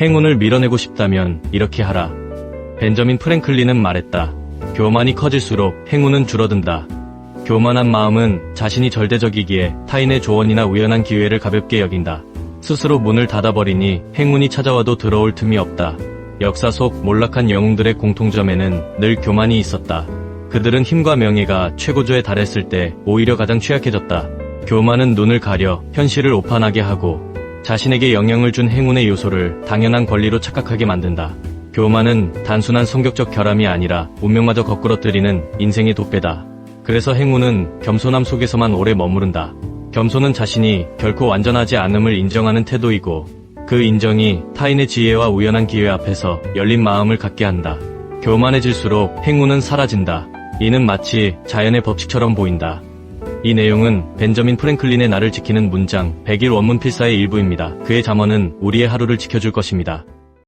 행운을 밀어내고 싶다면 이렇게 하라. 벤저민 프랭클린은 말했다. 교만이 커질수록 행운은 줄어든다. 교만한 마음은 자신이 절대적이기에 타인의 조언이나 우연한 기회를 가볍게 여긴다. 스스로 문을 닫아버리니 행운이 찾아와도 들어올 틈이 없다. 역사 속 몰락한 영웅들의 공통점에는 늘 교만이 있었다. 그들은 힘과 명예가 최고조에 달했을 때 오히려 가장 취약해졌다. 교만은 눈을 가려 현실을 오판하게 하고 자신에게 영향을 준 행운의 요소를 당연한 권리로 착각하게 만든다. 교만은 단순한 성격적 결함이 아니라 운명마저 거꾸러뜨리는 인생의 독배다. 그래서 행운은 겸손함 속에서만 오래 머무른다. 겸손은 자신이 결코 완전하지 않음을 인정하는 태도이고 그 인정이 타인의 지혜와 우연한 기회 앞에서 열린 마음을 갖게 한다. 교만해질수록 행운은 사라진다. 이는 마치 자연의 법칙처럼 보인다. 이 내용은 벤저민 프랭클린의 나를 지키는 문장 100일 원문 필사의 일부입니다. 그의 잠언은 우리의 하루를 지켜줄 것입니다.